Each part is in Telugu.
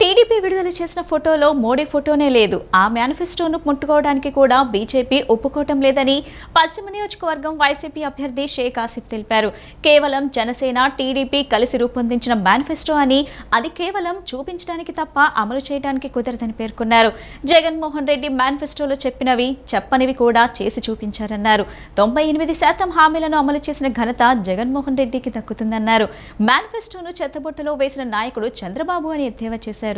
టీడీపీ విడుదల చేసిన ఫోటోలో మోడీ ఫోటోనే లేదు. ఆ మేనిఫెస్టోను ముట్టుకోవడానికి కూడా బీజేపీ ఒప్పుకోవటం లేదని పశ్చిమ నియోజకవర్గం వైసీపీ అభ్యర్థి షేక్ ఆసిఫ్ తెలిపారు. కేవలం జనసేన టీడీపీ కలిసి రూపొందించిన మేనిఫెస్టో అని అది కేవలం చూపించడానికి తప్ప అమలు చేయడానికి కుదరదని పేర్కొన్నారు. జగన్మోహన్ రెడ్డి మేనిఫెస్టోలో చెప్పినవి చెప్పనివి కూడా చేసి చూపించారన్నారు. తొంభై ఎనిమిది శాతం హామీలను అమలు చేసిన ఘనత జగన్మోహన్ రెడ్డికి దక్కుతుందన్నారు. మేనిఫెస్టోను చెత్తబుట్టలో వేసిన నాయకుడు చంద్రబాబు అని ఎద్దేవా చేశారు.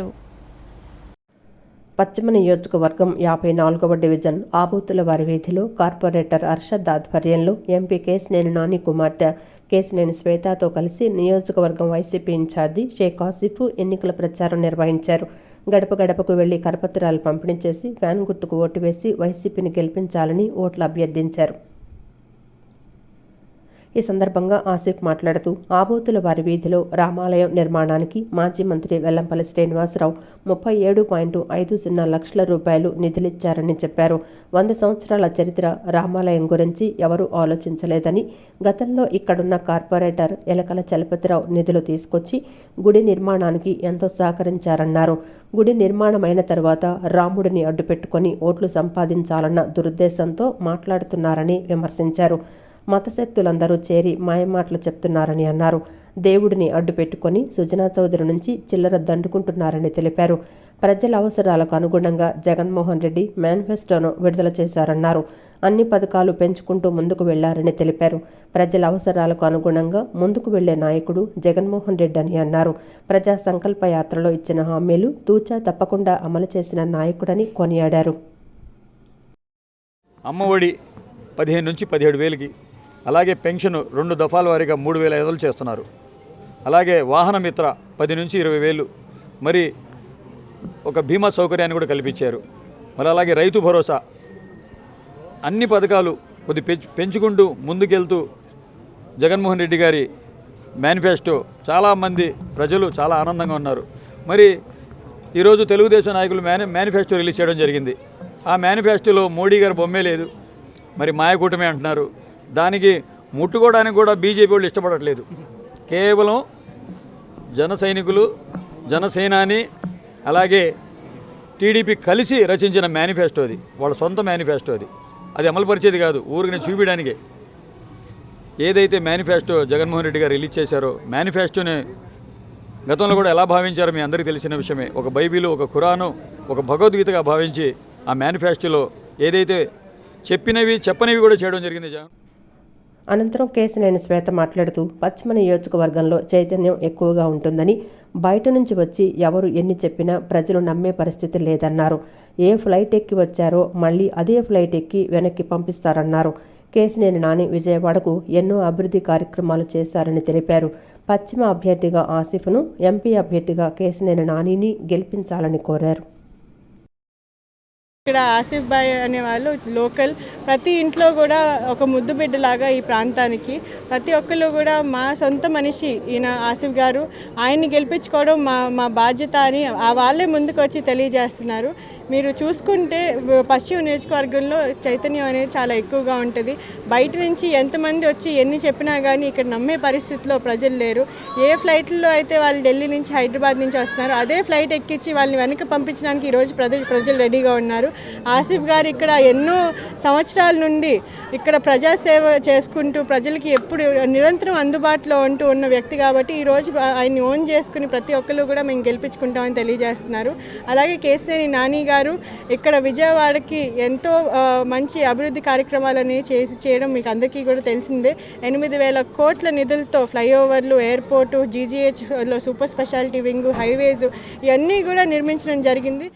పశ్చిమ నియోజకవర్గం యాభై నాలుగవ డివిజన్ ఆబూతుల వారి వీధిలో కార్పొరేటర్ అర్షద్ ఆధ్వర్యంలో ఎంపీ కేసినేని నాని కుమార్తె కేసినేని శ్వేతతో కలిసి నియోజకవర్గం వైసీపీ ఇన్ఛార్జి షేక్ ఆసిఫ్ ఎన్నికల ప్రచారం నిర్వహించారు. గడప గడపకు వెళ్ళి కరపత్రాలు పంపిణీ చేసి ఫ్యాన్ గుర్తుకు ఓటు వేసి వైసీపీని గెలిపించాలని ఓట్లు అభ్యర్థించారు. ఈ సందర్భంగా ఆసిఫ్ మాట్లాడుతూ ఆబోతుల వారి వీధిలో రామాలయం నిర్మాణానికి మాజీ మంత్రి వెల్లంపల్లి శ్రీనివాసరావు ముప్పై ఏడు పాయింట్ ఐదు సున్నా లక్షల రూపాయలు నిధులిచ్చారని చెప్పారు. వంద సంవత్సరాల చరిత్ర రామాలయం గురించి ఎవరూ ఆలోచించలేదని గతంలో ఇక్కడున్న కార్పొరేటర్ ఎలకల చలపతిరావు నిధులు తీసుకొచ్చి గుడి నిర్మాణానికి ఎంతో సహకరించారన్నారు. గుడి నిర్మాణమైన తర్వాత రాముడిని అడ్డుపెట్టుకొని ఓట్లు సంపాదించాలన్న దురుద్దేశంతో మాట్లాడుతున్నారని విమర్శించారు. మతశక్తులందరూ చేరి మాయమాటలు చెప్తున్నారని అన్నారు. దేవుడిని అడ్డుపెట్టుకొని సుజనా చౌదరి నుంచి చిల్లర దండుకుంటున్నారని తెలిపారు. ప్రజల అవసరాలకు అనుగుణంగా జగన్మోహన్ రెడ్డి మేనిఫెస్టోను విడుదల చేశారన్నారు. అన్ని పథకాలు పెంచుకుంటూ ముందుకు వెళ్ళారని తెలిపారు. ప్రజల అవసరాలకు అనుగుణంగా ముందుకు వెళ్ళే నాయకుడు జగన్మోహన్ రెడ్డి అని అన్నారు. ప్రజా సంకల్ప యాత్రలో ఇచ్చిన హామీలు తూచా తప్పకుండా అమలు చేసిన నాయకుడని కొనియాడారు. అమ్మఒడి పదిహేను నుంచి పదిహేడు వేలకి అలాగే పెన్షన్ రెండు దఫాల వారీగా మూడు వేల ఐదు చేస్తున్నారు. అలాగే వాహన మిత్ర పది నుంచి ఇరవై వేలు. మరి ఒక బీమా సౌకర్యాన్ని కూడా కల్పించారు. మరి అలాగే రైతు భరోసా అన్ని పథకాలు కొద్ది పెంచు పెంచుకుంటూ ముందుకెళ్తూ జగన్మోహన్ రెడ్డి గారి మేనిఫెస్టో చాలామంది ప్రజలు చాలా ఆనందంగా ఉన్నారు. మరి ఈరోజు తెలుగుదేశం నాయకులు మేని మేనిఫెస్టో రిలీజ్ చేయడం జరిగింది. ఆ మేనిఫెస్టోలో మోడీ గారి బొమ్మే లేదు. మరి మాయకూటమే అంటున్నారు. దానికి ముట్టుకోవడానికి కూడా బీజేపీ వాళ్ళు ఇష్టపడట్లేదు. కేవలం జన సైనికులు జనసేనాని అలాగే టీడీపీ కలిసి రచించిన మేనిఫెస్టో అది వాళ్ళ సొంత మేనిఫెస్టో అది. అది అమలుపరిచేది కాదు ఊరికి చూపించడానికే. ఏదైతే మేనిఫెస్టో జగన్మోహన్ రెడ్డి గారు రిలీజ్ చేశారో మేనిఫెస్టోని గతంలో కూడా ఎలా భావించారో మీ అందరికీ తెలిసిన విషయమే. ఒక బైబిల్ ఒక ఖురాను ఒక భగవద్గీతగా భావించి ఆ మేనిఫెస్టోలో ఏదైతే చెప్పినవి చెప్పనివి కూడా చేయడం జరిగింది. జగన్ అనంతరం కేసినేని శ్వేత మాట్లాడుతూ పశ్చిమ నియోజకవర్గంలో చైతన్యం ఎక్కువగా ఉంటుందని బయట నుంచి వచ్చి ఎవరు ఎన్ని చెప్పినా ప్రజలు నమ్మే పరిస్థితి లేదన్నారు. ఏ ఫ్లైట్ ఎక్కి వచ్చారో మళ్ళీ అదే ఫ్లైట్ ఎక్కి వెనక్కి పంపిస్తారన్నారు. కేసినేని నాని విజయవాడకు ఎన్నో అభివృద్ధి కార్యక్రమాలు చేశారని తెలిపారు. పశ్చిమ అభ్యర్థిగా ఆసిఫ్ను ఎంపీ అభ్యర్థిగా కేసినేని నానిని గెలిపించాలని కోరారు. ఇక్కడ ఆసిఫ్ బాయ్ అనే వాళ్ళు లోకల్. ప్రతి ఇంట్లో కూడా ఒక ముద్దు బిడ్డలాగా ఈ ప్రాంతానికి. ప్రతి ఒక్కరు కూడా మా సొంత మనిషి ఈయన ఆసిఫ్ గారు. ఆయన్ని గెలిపించుకోవడం మా మా బాధ్యత అని ఆ వాళ్ళే ముందుకు వచ్చి తెలియజేస్తున్నారు. మీరు చూసుకుంటే పశ్చిమ నియోజకవర్గంలో చైతన్యం అనేది చాలా ఎక్కువగా ఉంటుంది. బయట నుంచి ఎంతమంది వచ్చి ఎన్ని చెప్పినా కానీ ఇక్కడ నమ్మే పరిస్థితిలో ప్రజలు లేరు. ఏ ఫ్లైట్లో అయితే వాళ్ళు ఢిల్లీ నుంచి హైదరాబాద్ నుంచి వస్తున్నారో అదే ఫ్లైట్ ఎక్కించి వాళ్ళని వెనక్కి పంపించడానికి ఈరోజు ప్రజలు ప్రజలు రెడీగా ఉన్నారు. ఆసిఫ్ గారు ఇక్కడ ఎన్నో సంవత్సరాల నుండి ఇక్కడ ప్రజాసేవ చేసుకుంటూ ప్రజలకి ఎప్పుడు నిరంతరం అందుబాటులో ఉంటూ ఉన్న వ్యక్తి కాబట్టి ఈరోజు ఆయన్ని ఓన్ చేసుకుని ప్రతి ఒక్కరు కూడా మేము గెలిపించుకుంటామని తెలియజేస్తున్నారు. అలాగే కేసినేని నాని గారు ఇక్కడ విజయవాడకి ఎంతో మంచి అభివృద్ధి కార్యక్రమాలని చేసి చేయడం మీకు అందరికీ కూడా తెలిసిందే. ఎనిమిది వేల కోట్ల నిధులతో ఫ్లైఓవర్లు ఎయిర్పోర్టు జీజీహెచ్లో సూపర్ స్పెషాలిటీ వింగ్ హైవేస్ ఇవన్నీ కూడా నిర్మించడం జరిగింది.